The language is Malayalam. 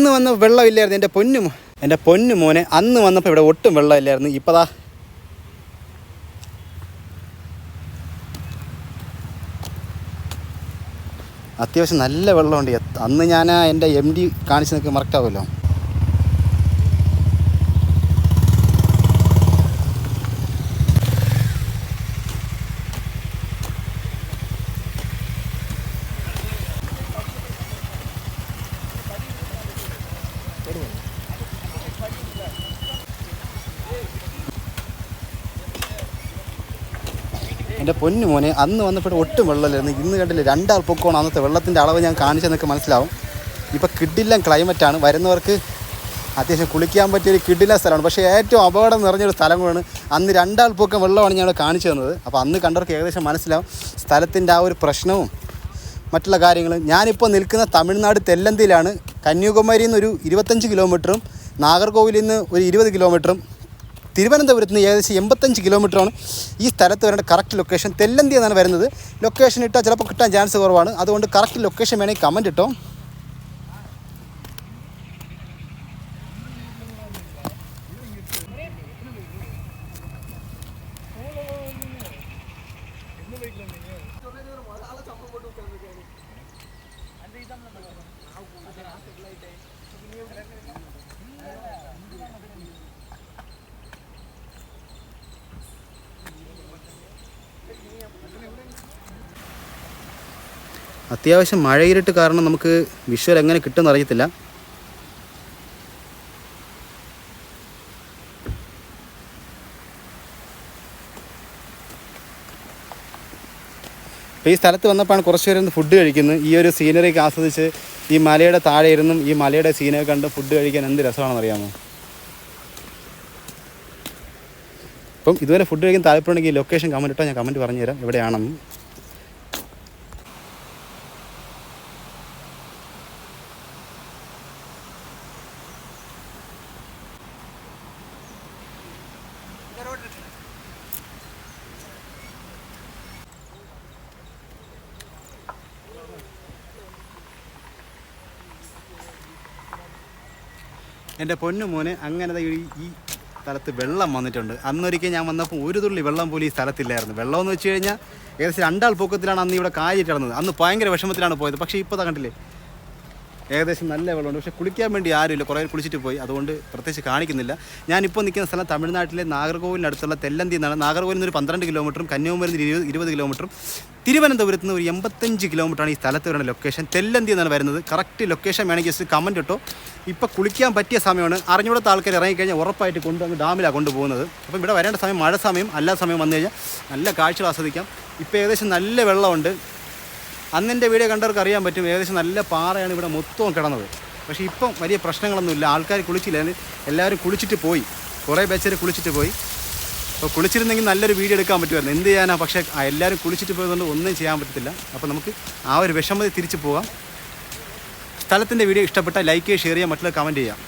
അന്ന് വന്ന വെള്ളമില്ലായിരുന്നു എന്റെ പൊന്നു എന്റെ പൊന്നു മോനെ അന്ന് വന്നപ്പോൾ ഇവിടെ ഒട്ടും വെള്ളമില്ലായിരുന്നു. ഇപ്പതാ. അത്യാവശ്യം നല്ല വെള്ളമുണ്ട്. അന്ന് ഞാൻ എന്റെ എം ഡി കാണിച്ച് നിൽക്കുക മറക്റ്റാവുമല്ലോ എന്റെ പൊന്നു മോനെ അന്ന് വന്നപ്പോൾ ഒട്ടും വെള്ളമില്ലായിരുന്നു. ഇന്ന് കണ്ടില്ല രണ്ടാൾ പൊക്കമാണ് അന്നത്തെ വെള്ളത്തിന്റെ അളവ് ഞാൻ കാണിച്ചെന്നൊക്കെ മനസ്സിലാവും. ഇപ്പോൾ കിഡില്ല ക്ലൈമറ്റാണ് വരുന്നവർക്ക് അത്യാവശ്യം കുളിക്കാൻ പറ്റിയൊരു കിഡില്ല സ്ഥലമാണ്. പക്ഷേ ഏറ്റവും അപകടം നിറഞ്ഞൊരു സ്ഥലം കൂടാണ് അന്ന് രണ്ടാൾ പൊക്കം വെള്ളമാണ് ഞാൻ കാണിച്ചു തന്നത്. അപ്പോൾ അന്ന് കണ്ടവർക്ക് ഏകദേശം മനസ്സിലാവും സ്ഥലത്തിന്റെ ആ ഒരു പ്രശ്നവും മറ്റുള്ള കാര്യങ്ങളും. ഞാനിപ്പോൾ നിൽക്കുന്ന തമിഴ്നാട് തെല്ലന്തിയിലാണ്. കന്യാകുമാരിയിൽ നിന്ന് ഒരു ഇരുപത്തഞ്ച് കിലോമീറ്ററും നാഗർകോവിലിൽ നിന്ന് ഒരു ഇരുപത് കിലോമീറ്ററും തിരുവനന്തപുരത്ത് നിന്ന് ഏകദേശം എൺപത്തഞ്ച് കിലോമീറ്ററാണ് ഈ സ്ഥലത്ത് വരേണ്ട കറക്റ്റ് ലൊക്കേഷൻ തെല്ലന്തി എന്നാണ് വരുന്നത്. ലൊക്കേഷൻ ഇട്ടാൽ ചിലപ്പോൾ കിട്ടാൻ ചാൻസ് കുറവാണ്. അതുകൊണ്ട് കറക്റ്റ് ലൊക്കേഷൻ വേണമെങ്കിൽ കമന്റ് ഇട്ടോ. അത്യാവശ്യം മഴയിരുട്ട് കാരണം നമുക്ക് വിഷ്വൽ എങ്ങനെ കിട്ടുമെന്ന് അറിയത്തില്ല. ഇപ്പോൾ ഈ സ്ഥലത്ത് വന്നപ്പോഴാണ് കുറച്ച് പേര് ഫുഡ് കഴിക്കുന്നത്. ഈ ഒരു സീനറിയൊക്കെ ആസ്വദിച്ച് ഈ മലയുടെ താഴെ ഇരുന്നും ഈ മലയുടെ സീനൊക്കെ കണ്ട് ഫുഡ് കഴിക്കാൻ എന്ത് രസമാണെന്ന് അറിയാമോ? ഇപ്പം ഇതുവരെ ഫുഡ് കഴിക്കാൻ താല്പര്യമുണ്ടെങ്കിൽ ലൊക്കേഷൻ കമന്റ് ഇട്ടാൽ ഞാൻ കമന്റ് പറഞ്ഞുതരാം. എവിടെയാണെന്ന്. എന്റെ പൊന്നു മോനെ അങ്ങനെ ഈ സ്ഥലത്ത് വെള്ളം വന്നിട്ടുണ്ട്. അന്നൊരിക്കൽ ഞാൻ വന്നപ്പോൾ ഒരു തുള്ളി വെള്ളം പോലും ഈ സ്ഥലത്തില്ലായിരുന്നു. വെള്ളം എന്ന് വെച്ച് കഴിഞ്ഞാൽ ഏകദേശം രണ്ടാൾ പൊക്കത്തിലാണ് അന്ന് ഇവിടെ കായിട്ട് നടന്നത് അന്ന് ഭയങ്കര വിഷമത്തിലാണ് പോയത്. പക്ഷേ ഇപ്പോൾ കണ്ടില്ലേ? ഏകദേശം നല്ല വെള്ളമുണ്ട്. പക്ഷേ കുളിക്കാൻ വേണ്ടി ആരുമില്ല. കുറേ കുളിച്ചിട്ട് പോയി. അതുകൊണ്ട് പ്രത്യേകിച്ച് കാണിക്കുന്നില്ല. ഞാനിപ്പോൾ നിൽക്കുന്ന സ്ഥലം തമിഴ്നാട്ടിലെ നാഗർകോവിലിനടുത്തുള്ള തെല്ലന്തി എന്നാണ്. നാഗർകോവിൽ നിന്ന് ഒരു പന്ത്രണ്ട് കിലോമീറ്ററും കന്യാകുമാരി ഇരുപത് ഇരുപത് കിലോമീറ്ററും തിരുവനന്തപുരത്ത് നിന്ന് ഒരു എൺപത്തഞ്ച് കിലോമീറ്ററാണ് ഈ സ്ഥലത്ത് വരുന്ന ലൊക്കേഷൻ തെല്ലന്തി എന്നാണ് വരുന്നത്. കറക്റ്റ് ലൊക്കേഷൻ വേണമെങ്കിൽ ജസ്റ്റ് കമന്റ് ഇട്ടോ. ഇപ്പോൾ കുളിക്കാൻ പറ്റിയ സമയമാണ്. അറിഞ്ഞൂടാത്ത ആൾക്കാർ ഇറങ്ങിക്കഴിഞ്ഞാൽ ഉറപ്പായിട്ട് കൊണ്ട് അങ്ങ് ഡാമിലാണ് കൊണ്ടുപോകുന്നത്. അപ്പം ഇവിടെ വരേണ്ട സമയം മഴ സമയം അല്ലാ സമയം വന്നു കഴിഞ്ഞാൽ നല്ല കാഴ്ചകൾ ആസ്വദിക്കാം. ഇപ്പോൾ ഏകദേശം നല്ല വെള്ളമുണ്ട്. അന്നെന്റെ വീഡിയോ കണ്ടവർക്ക് അറിയാൻ പറ്റും ഏകദേശം നല്ല പാറയാണ് ഇവിടെ മൊത്തവും കിടന്നത്. പക്ഷേ ഇപ്പം വലിയ പ്രശ്നങ്ങളൊന്നുമില്ല. ആൾക്കാർ കുളിച്ചില്ല. എല്ലാവരും കുളിച്ചിട്ട് പോയി. കുറേ ബേച്ചർ കുളിച്ചിട്ട് പോയി. അപ്പോൾ കുളിച്ചിരുന്നെങ്കിൽ നല്ലൊരു വീഡിയോ എടുക്കാൻ പറ്റുമായിരുന്നു. എന്ത് ചെയ്യാനാ? പക്ഷേ എല്ലാവരും കുളിച്ചിട്ട് പോയതുകൊണ്ട് ഒന്നും ചെയ്യാൻ പറ്റത്തില്ല. അപ്പോൾ നമുക്ക് ആ ഒരു വിഷമത തിരിച്ചു പോകാം സ്ഥലത്തിന്റെ വീഡിയോ ഇഷ്ടപ്പെട്ടാൽ ലൈക്ക് ചെയ്യുക ഷെയർ ചെയ്യുക മറ്റുള്ള കമന്റ് ചെയ്യാം